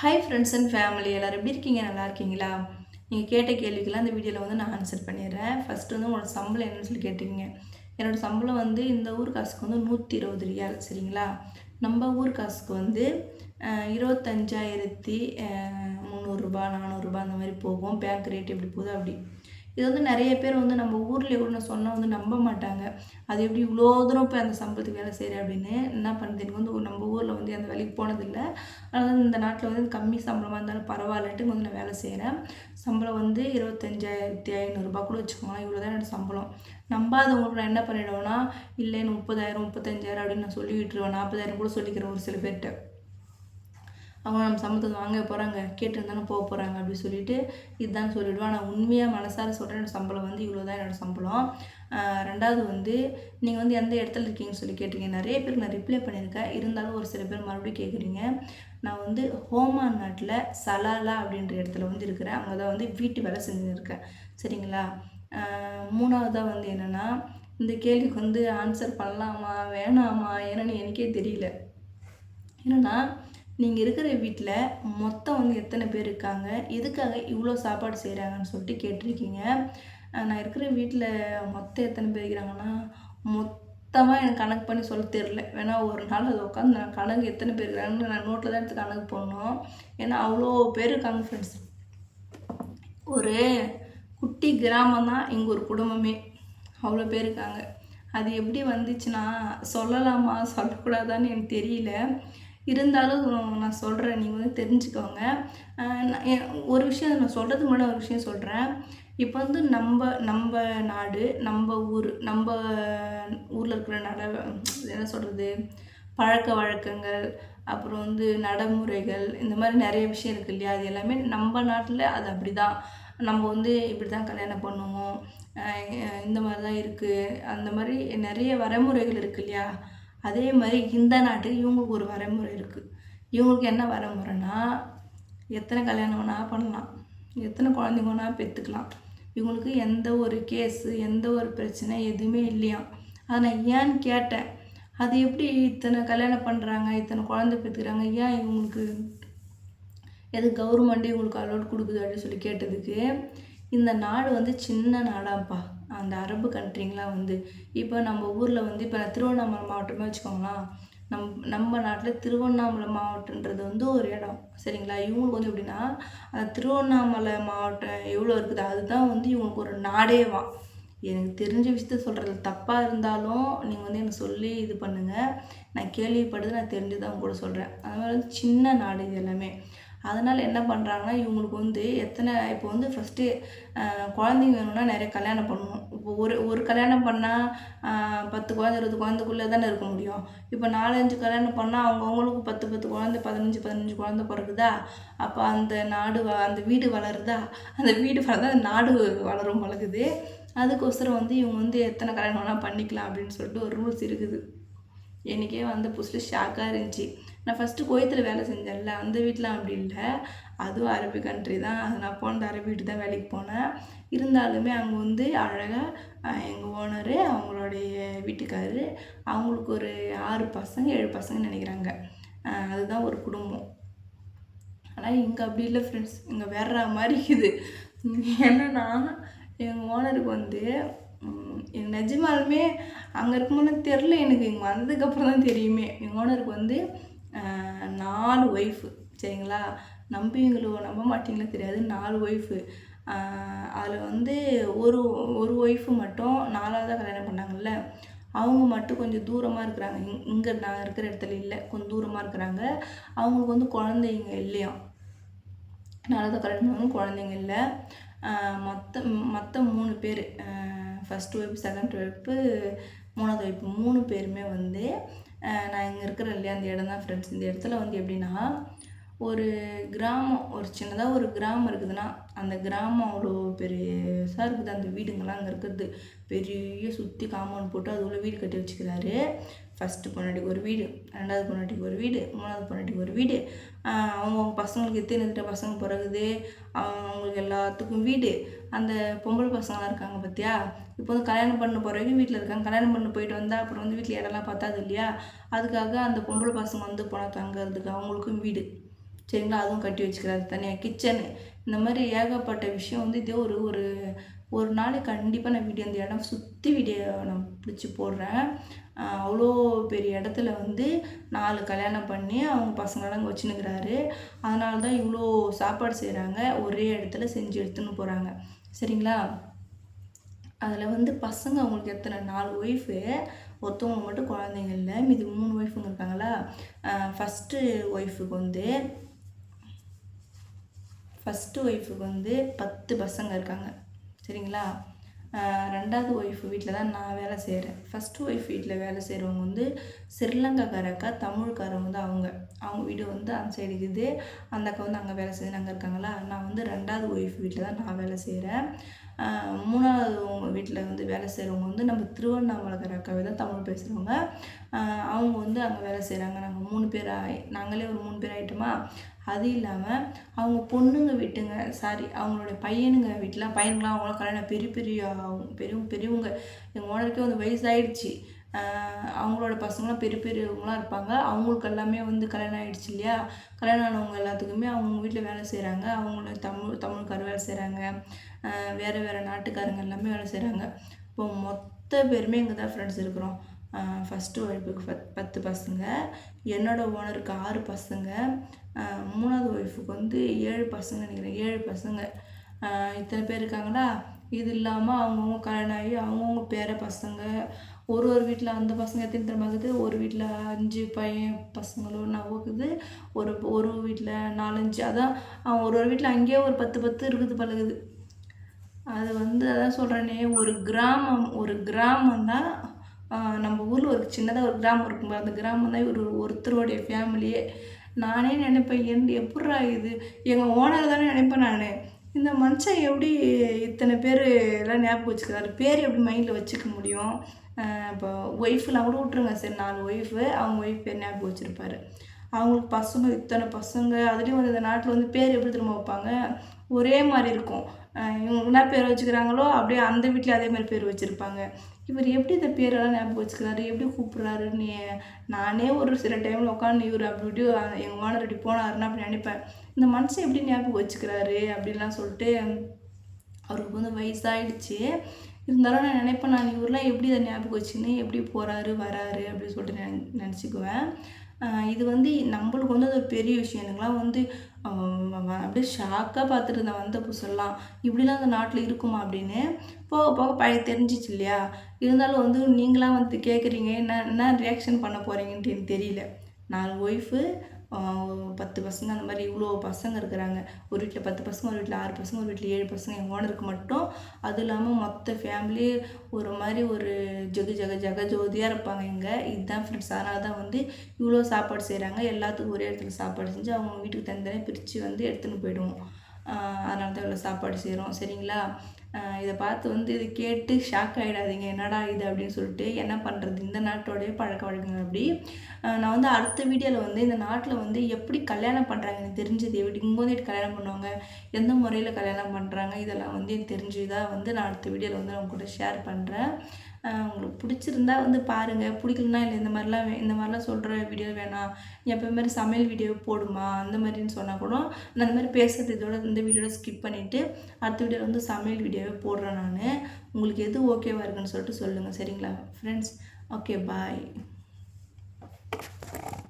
Hi friends and family எல்லோரும் எப்படி இருக்கீங்க? நல்லா இருக்கீங்களா? நீங்கள் கேட்ட கேள்விக்கெல்லாம் இந்த வீடியோவில் வந்து நான் ஆன்சர் பண்ணிடுறேன். ஃபஸ்ட்டு வந்து உங்களோட சம்பளம் என்னன்னு சொல்லி கேட்டிருக்கீங்க. என்னோடய சம்பளம் வந்து இந்த ஊர் காசுக்கு வந்து நூற்றி இருபது ரியால் சரிங்களா? நம்ம ஊர் காசுக்கு வந்து இருபத்தஞ்சாயிரத்தி முந்நூறுரூபா நானூறுரூபா அந்த மாதிரி போகும். பேங்க் ரேட் எப்படி போகுது அப்படி. இது வந்து நிறைய பேர் வந்து நம்ம ஊரில் எவ்வளோ நான் சொன்னால் வந்து நம்ப மாட்டாங்க. அது எப்படி இவ்வளோ தூரம் போய் அந்த சம்பளத்துக்கு வேலை செய்கிறேன் அப்படின்னு என்ன பண்ணுறது எனக்கு வந்து நம்ம ஊரில் வந்து அந்த வேலைக்கு போனதில்லை. அதனால் இந்த நாட்டில் வந்து கம்மி சம்பளமாக இருந்தாலும் பரவாயில்லட்டு வந்து நான் வேலை செய்கிறேன் சம்பளம் வந்து இருபத்தஞ்சாயிரத்தி ஐநூறுரூபா கூட வச்சுக்கோங்களேன். இவ்வளோ தான் சம்பளம். நம்பாதவங்களுக்கு நான் என்ன பண்ணிடுவேன்னா இல்லை முப்பதாயிரம் முப்பத்தஞ்சாயிரம் அப்படின்னு நான் சொல்லி விட்டுருவேன் நாற்பதாயிரம் கூட சொல்லிக்கிறேன் ஒரு சில பேர்கிட்ட. அவங்க நம்ம சம்பளத்தை வாங்க போகிறாங்க கேட்டுருந்தானே போக போகிறாங்க அப்படின்னு சொல்லிட்டு இதுதான் சொல்லிவிடுவேன் ஆனால் உண்மையாக மனசார சொல்கிறேன் சம்பளம் வந்து இவ்வளோ தான் என்னோட சம்பளம். ரெண்டாவது வந்து நீங்கள் வந்து எந்த இடத்துல இருக்கீங்கன்னு சொல்லி கேட்டீங்க நிறைய பேருக்கு நான் ரிப்ளை பண்ணியிருக்கேன். இருந்தாலும் ஒரு சில பேர் மறுபடியும் கேட்குறீங்க நான் வந்து ஹோமான் நாட்டில் சலாலா அப்படின்ற இடத்துல வந்து இருக்கிறேன். அங்கே தான் வந்து வீட்டு வேலை செஞ்சுன்னு இருக்கேன் சரிங்களா மூணாவதாக வந்து என்னென்னா இந்த கேள்விக்கு வந்து ஆன்சர் பண்ணலாமா வேணாமா என்னன்னு எனக்கே தெரியல. என்னன்னா நீங்கள் இருக்கிற வீட்டில் மொத்தம் வந்து எத்தனை பேர் இருக்காங்க? எதுக்காக இவ்வளோ சாப்பாடு செய்கிறாங்கன்னு சொல்லிட்டு கேட்டிருக்கீங்க. நான் இருக்கிற வீட்டில் மொத்தம் எத்தனை பேர் இருக்கிறாங்கன்னா மொத்தமாக எனக்கு கணக்கு பண்ணி சொல்ல தெரில வேணா ஒரு நாள் அதை உட்காந்து நான் கணக்கு எத்தனை பேர் இருக்கிறாங்கன்னு நான் நோட்டில் தான் எடுத்து கணக்கு போடணும். ஏன்னா அவ்வளோ பேர் இருக்காங்க ஃப்ரெண்ட்ஸ் ஒரு குட்டி கிராமம் தான் எங்கள் ஒரு குடும்பமே. அவ்வளோ பேர் இருக்காங்க. அது எப்படி வந்துச்சுன்னா சொல்லலாமா? சொல்லக்கூடாதான்னு எனக்கு தெரியல. இருந்தாலும் நான் சொல்கிறேன் நீங்கள் வந்து தெரிஞ்சுக்கோங்க. ஒரு விஷயம் நான் சொல்கிறதுக்கு முன்னாடி ஒரு விஷயம் சொல்கிறேன் இப்போ வந்து நம்ம நம்ம நாடு நம்ம ஊர் நம்ம ஊரில் இருக்கிற நட என்ன சொல்கிறது பழக்க வழக்கங்கள் அப்புறம் வந்து நடைமுறைகள் இந்த மாதிரி நிறைய விஷயம் இருக்கு இல்லையா? அது எல்லாமே நம்ம நாட்டில் அது அப்படி தான் நம்ம வந்து இப்படி தான் கல்யாணம் பண்ணுவோம். இந்த மாதிரி தான் இருக்குது அந்த மாதிரி நிறைய வரைமுறைகள் இருக்குது இல்லையா? அதே மாதிரி இந்த நாட்டுக்கு இவங்களுக்கு ஒரு வரைமுறை இருக்குது இவங்களுக்கு என்ன வரைமுறைனா எத்தனை கல்யாணம் வேணால் பண்ணலாம். எத்தனை குழந்தைங்க வேணால் பெற்றுக்கலாம். இவங்களுக்கு எந்த ஒரு கேஸு எந்த ஒரு பிரச்சனை எதுவுமே இல்லையாம் அதை நான் ஏன்னு கேட்டேன்? அது எப்படி இத்தனை கல்யாணம் பண்ணுறாங்க இத்தனை குழந்தை பெற்றுக்கிறாங்க ஏன் இவங்களுக்கு எது கவர்மெண்ட்டு இவங்களுக்கு அலோட் கொடுக்குது அப்படின்னு சொல்லி கேட்டதுக்கு இந்த நாடு வந்து சின்ன நாடாப்பா அந்த அரபு கண்ட்ரிங்கெலாம் வந்து இப்போ நம்ம ஊரில் வந்து இப்போ திருவண்ணாமலை மாவட்டமே வச்சுக்கோங்களேன். நம் நம்ம நாட்டில் திருவண்ணாமலை மாவட்டன்றது வந்து ஒரு இடம். சரிங்களா? இவங்களுக்கு வந்து எப்படின்னா அந்த திருவண்ணாமலை மாவட்டம் எவ்வளோ இருக்குது? அதுதான் வந்து இவங்களுக்கு ஒரு நாடேவா எனக்கு தெரிஞ்ச விஷயத்த சொல்கிறது தப்பாக இருந்தாலும் நீங்கள் வந்து எனக்கு சொல்லி இது பண்ணுங்கள் நான் கேள்விப்பட்டது நான் தெரிஞ்சதான் கூட சொல்கிறேன் அது மாதிரி வந்து சின்ன நாடு இது எல்லாமே. அதனால் என்ன பண்ணுறாங்கன்னா இவங்களுக்கு வந்து எத்தனை இப்போ வந்து ஃபஸ்ட்டு குழந்தைங்க வேணும்னா நிறைய கல்யாணம் பண்ணணும். இப்போ ஒரு ஒரு கல்யாணம் பண்ணால் பத்து குழந்தை இருபது குழந்தைக்குள்ளே தானே இருக்க முடியும். இப்போ நாலஞ்சு கல்யாணம் பண்ணால் அவங்கவுங்களுக்கு பத்து பத்து குழந்தை பதினஞ்சு பதினஞ்சு குழந்தை பிறகுதா அப்போ அந்த நாடு வ அந்த வீடு வளருதா? அந்த வீடு வளர்ந்தா அந்த நாடு வளரும் வளருது அதுக்கோசரம் வந்து இவங்க வந்து எத்தனை கல்யாணம் வேணால் பண்ணிக்கலாம் அப்படின்னு சொல்லிட்டு ஒரு ரூல்ஸ் இருக்குது. எனக்கே வந்து புதுசில் ஷாக்காக இருந்துச்சு. நான் ஃபஸ்ட்டு கோயத்தில் வேலை செஞ்சேன்ல அந்த வீட்டில் அப்படி இல்லை. அதுவும் அரபி கண்ட்ரி தான். அது நான் போனது அரபி வீட்டு தான் வேலைக்கு போனேன். இருந்தாலுமே அங்கே வந்து அழகாக எங்கள் ஓனரு அவங்களுடைய வீட்டுக்காரரு அவங்களுக்கு ஒரு ஆறு பசங்க ஏழு பசங்கன்னு நினைக்கிறாங்க. அதுதான் ஒரு குடும்பம். ஆனால் இங்கே அப்படி இல்லை ஃப்ரெண்ட்ஸ் இங்கே வேற மாதிரி இருக்குது. என்னன்னா எங்கள் ஓனருக்கு வந்து எங்கள் எனக்கு நிஜமாலுமே அங்கே இருக்கும்போது தெரில எனக்கு. இங்கே வந்ததுக்கப்புறம் தான் தெரியுமே. எங்கள் ஓனருக்கு வந்து நாலு ஒய்ஃபு சரிங்களா? நம்புவீங்களோ நம்ப மாட்டீங்களோ தெரியாது. நாலு ஒய்ஃபு அதில் வந்து ஒரு ஒரு ஒய்ஃபு மட்டும் நாலாவதாக கல்யாணம் பண்ணாங்கல்ல? அவங்க மட்டும் கொஞ்சம் தூரமாக இருக்கிறாங்க. இங் இங்கே நான் இருக்கிற இடத்துல இல்லை. கொஞ்சம் தூரமாக இருக்கிறாங்க. அவங்களுக்கு வந்து குழந்தைங்க இல்லையாம் நாலாவது கல்யாணம் பண்ணவங்க குழந்தைங்க இல்லை. மற்ற மற்ற மூணு பேர். ஃபஸ்ட் ஒய்ஃப் செகண்ட் ஒய்ஃபு மூணாவது ஒய்ஃப் மூணு பேருமே வந்து நான் இங்கே இருக்கிறேன் இல்லையா? அந்த இடம் தான் ஃப்ரெண்ட்ஸ் இந்த இடத்துல வந்து எப்படின்னா ஒரு கிராமம் ஒரு சின்னதாக ஒரு கிராமம் இருக்குதுன்னா அந்த கிராமம் அவ்வளோ பெருசாக இருக்குது. அந்த வீடுங்கள்லாம் அங்கே இருக்கிறது பெரிய சுற்றி காம்பவுண்ட் போட்டு அது உள்ள வீடு கட்டி வச்சுக்கிறாரு. ஃபஸ்ட்டு பொண்டாட்டிக்கு ஒரு வீடு ரெண்டாவது பொண்டாட்டிக்கு ஒரு வீடு மூணாவது பொண்டாட்டிக்கு ஒரு வீடு. அவங்கவுங்க பசங்களுக்கு எத்தனை எத்தனை பசங்க பிறகுது? அவங்களுக்கு எல்லாத்துக்கும் வீடு. அந்த பொம்பளை பசங்களாம் இருக்காங்க பார்த்தியா இப்போ வந்து கல்யாணம் பண்ண போகிறவங்க வீட்டில் இருக்காங்க. கல்யாணம் பண்ண போயிட்டு வந்தால் அப்புறம் வந்து வீட்டில் இடம்லாம் பத்தாது இல்லையா? அதுக்காக அந்த பொம்பளை பசங்க வந்து போனால் தங்குறதுக்கு அவங்களுக்கும் வீடு. சரிங்களா அதுவும் கட்டி வச்சுக்கிறாரு தனியாக கிச்சனு இந்த மாதிரி ஏகப்பட்ட விஷயம் வந்து இதே ஒரு ஒரு ஒரு நாளைக்கு கண்டிப்பாக நான் வீடியோ அந்த இடம் சுற்றி வீடியோ நான் பிடிச்சி போடுறேன். அவ்வளோ பெரிய இடத்துல வந்து நாலு கல்யாணம் பண்ணி அவங்க பசங்களெல்லாம் அங்கே வச்சுன்னுக்கிறாரு. அதனால தான் இவ்வளோ சாப்பாடு செய்கிறாங்க ஒரே இடத்துல செஞ்சு எடுத்துன்னு போகிறாங்க சரிங்களா? அதில் வந்து பசங்க அவங்களுக்கு எத்தனை? நாலு ஒய்ஃபு ஒருத்தவங்க மட்டும் குழந்தைங்க இல்லை. மீதி மூணு ஒய்ஃபுங்க இருக்காங்களா? ஃபஸ்ட்டு ஒய்ஃபுக்கு வந்து ஃபஸ்ட்டு ஒய்ஃபுக்கு வந்து பத்து பசங்க இருக்காங்க. சரிங்களா? ரெண்டாவது ஒய்ஃப் வீட்டில் தான் நான் வேலை செய்கிறேன் ஃபஸ்ட்டு ஒய்ஃப் வீட்டில் வேலை செய்கிறவங்க வந்து ஸ்ரீலங்காக்கார அக்கா தமிழ்காரவங்க தான் அவங்க. அவங்க வீடு வந்து அந்த சைடு இருக்குது. அந்த அக்கா வந்து அங்கே வேலை செய்து அங்கே இருக்காங்களா? நான் வந்து ரெண்டாவது ஒய்ஃப் வீட்டில் தான் நான் வேலை செய்கிறேன் மூணாவது உங்க வீட்டில் வந்து வேலை செய்கிறவங்க வந்து நம்ம திருவண்ணாமலை அக்காவே தான் தமிழ் பேசுகிறவங்க அவங்க வந்து அங்கே வேலை செய்கிறாங்க நாங்கள் மூணு பேர் நாங்களே ஒரு மூணு பேர் ஆகிட்டோமா அது இல்லாமல் அவங்க பொண்ணுங்க வீட்டுங்க சாரி அவங்களுடைய பையனுங்க வீட்டில் பையனுங்களாம் அவங்களாம் கல்யாணம் பெரிய பெரிய பெரிய பெரியவங்க. எங்கள் ஓனருக்கே வந்து வயசாயிடுச்சு. அவங்களோட பசங்களாம் பெரிய பெரியவங்களாம் இருப்பாங்க. அவங்களுக்கு எல்லாமே வந்து கல்யாணம் ஆகிடுச்சு இல்லையா? கல்யாணம் ஆனவங்க எல்லாத்துக்குமே அவங்க வீட்டில் வேலை செய்கிறாங்க அவங்கள தமிழ் தமிழ்கார் வேலை செய்கிறாங்க வேறு வேறு நாட்டுக்காரங்க எல்லாமே வேலை செய்கிறாங்க இப்போ மொத்த பேருமே இங்கே தான் ஃப்ரெண்ட்ஸ் இருக்கிறோம். ஃபஸ்ட்டு ஒய்ஃபுக்கு பத் பத்து பசங்க. என்னோடய ஓனருக்கு ஆறு பசங்க. மூணாவது ஒய்ஃபுக்கு வந்து ஏழு பசங்க நினைக்கிறேன். ஏழு பசங்க. இத்தனை பேர் இருக்காங்களா? இது இல்லாமல் அவங்கவுங்க கல்யாணம் ஆகி அவங்கவுங்க பேர பசங்க ஒரு ஒரு வீட்டில் அந்த பசங்க எத்தனை தெரியுமா ஒரு வீட்டில் அஞ்சு பையன் பசங்களும் நவக்குது ஒரு ஒரு வீட்டில் நாலஞ்சு அதான் அவன் ஒரு ஒரு வீட்டில் அங்கேயே ஒரு பத்து பத்து இருக்குது பழகுது. அது வந்து அதான் சொல்கிறேனே ஒரு கிராமம் ஒரு கிராமம் தான் நம்ம ஊரில் ஒரு சின்னதாக ஒரு கிராமம் இருக்கும் அந்த கிராமம் தான் ஒரு ஒருத்தருடைய ஃபேமிலியே நானே நினைப்பேன் என் எப்பட்றா இது? எங்கள் ஓனர் தானே நினைப்பேன் நான். இந்த மனுஷன் எப்படி இத்தனை பேர் எல்லாம் ஞாபகம் வச்சுக்கிறாரு? பேர் எப்படி மைண்டில் வச்சுக்க முடியும்? இப்போ ஒய்ஃபெலாம் கூட விட்ருங்க சரி நாலு ஒய்ஃபு அவங்க ஒய்ஃப் பேர் ஞாபகம் வச்சுருப்பாரு. அவங்களுக்கு பசங்க இத்தனை பசங்க அதுலேயும் வந்து இந்த நாட்டில் வந்து பேர் எப்படி திரும்ப வைப்பாங்க? ஒரே மாதிரி இருக்கும். இவங்க என்ன பேர் வச்சுக்கிறாங்களோ அப்படியே அந்த வீட்லேயும் அதே மாதிரி பேர் வச்சுருப்பாங்க. இவர் எப்படி இந்த பேரெல்லாம் ஞாபகம் வச்சுக்கிறாரு? எப்படி கூப்பிட்றாருன்னு நானே ஒரு சில டைமில் உட்காந்து இவர் அப்படி இப்படி எங்கள் ஓனர் இப்படி போனாருன்னு அப்படி நினைப்பேன். இந்த மனுஷன் எப்படி ஞாபகம் வச்சுக்கிறாரு அப்படின்லாம் சொல்லிட்டு அவருக்கு வந்து வயசாகிடுச்சு இருந்தாலும் நான் நினைப்பேன் நான் இவரெலாம் எப்படி இதை ஞாபகம் வச்சுன்னு எப்படி போகிறாரு வராரு அப்படின்னு சொல்லிட்டு நினச்சிக்குவேன். இது வந்து நம்மளுக்கு வந்து அது ஒரு பெரிய விஷயம். எனக்குலாம் வந்து அவன் அப்படியே ஷாக்காக பார்த்துட்டு இருந்தேன் வந்த புதுசெல்லாம் இப்படிலாம் அந்த நாட்டில் இருக்குமா? அப்படின்னு. போக போக பழைய தெரிஞ்சிச்சு இல்லையா? இருந்தாலும் வந்து நீங்களாம் வந்து கேட்குறீங்க என்ன என்ன ரியாக்ஷன் பண்ண போகிறீங்கன்ட்டு எனக்கு தெரியல. நாலு ஒய்ஃபு பத்து பசங்க அந்த மாதிரி இவ்வளோ பசங்க இருக்கிறாங்க. ஒரு வீட்டில் பத்து பசங்க ஒரு வீட்டில் ஆறு பசங்க ஒரு வீட்டில் ஏழு பசங்க எங்கள் ஓனருக்கு மட்டும். அது இல்லாமல் மொத்த ஃபேமிலி ஒரு மாதிரி ஒரு ஜெக ஜெக ஜெக ஜோதியாக இருப்பாங்க இங்கே. இதுதான் ஃப்ரெண்ட்ஸ் அதனால தான் வந்து இவ்வளோ சாப்பாடு செய்கிறாங்க எல்லாத்துக்கும் ஒரே இடத்துல சாப்பாடு செஞ்சு அவங்க வீட்டுக்கு தனித்தனியாக பிரித்து வந்து எடுத்துன்னு போயிடுவோம். அதனால தான் இவ்வளோ சாப்பாடு செய்கிறோம் சரிங்களா? இதை பார்த்து வந்து இது கேட்டு ஷாக் ஆகிடாதீங்க என்னடா இது அப்படின்னு சொல்லிட்டு என்ன பண்ணுறது இந்த நாட்டோடைய பழக்க வழக்கங்கள் அப்படி. நான் வந்து அடுத்த வீடியோவில் வந்து இந்த நாட்டில் வந்து எப்படி கல்யாணம் பண்ணுறாங்க எனக்கு தெரிஞ்சது. எப்படி இங்கே வந்து கல்யாணம் பண்ணுவாங்க? எந்த முறையில் கல்யாணம் பண்ணுறாங்க இதெல்லாம் வந்து எனக்கு தெரிஞ்சுதான் வந்து நான் அடுத்த வீடியோவில் வந்து நான் கூட ஷேர் பண்ணுறேன் உங்களுக்கு பிடிச்சிருந்தா வந்து பாருங்கள் பிடிக்கலனா இல்லை இந்த மாதிரிலாம் வே- இந்த மாதிரிலாம் சொல்கிற வீடியோ வேணாம். எப்போ மாதிரி சமையல் வீடியோ போடுமா? அந்த மாதிரின்னு சொன்னால் கூட நான் அந்த மாதிரி பேசுறது இதோட இந்த வீடியோட ஸ்கிப் பண்ணிவிட்டு அடுத்த வீடியோவில் வந்து சமையல் வீடியோவே போடுறேன் நான். உங்களுக்கு எது ஓகேவாக இருக்குன்னு சொல்லிட்டு சொல்லுங்கள் சரிங்களா ஃப்ரெண்ட்ஸ் ஓகே பாய்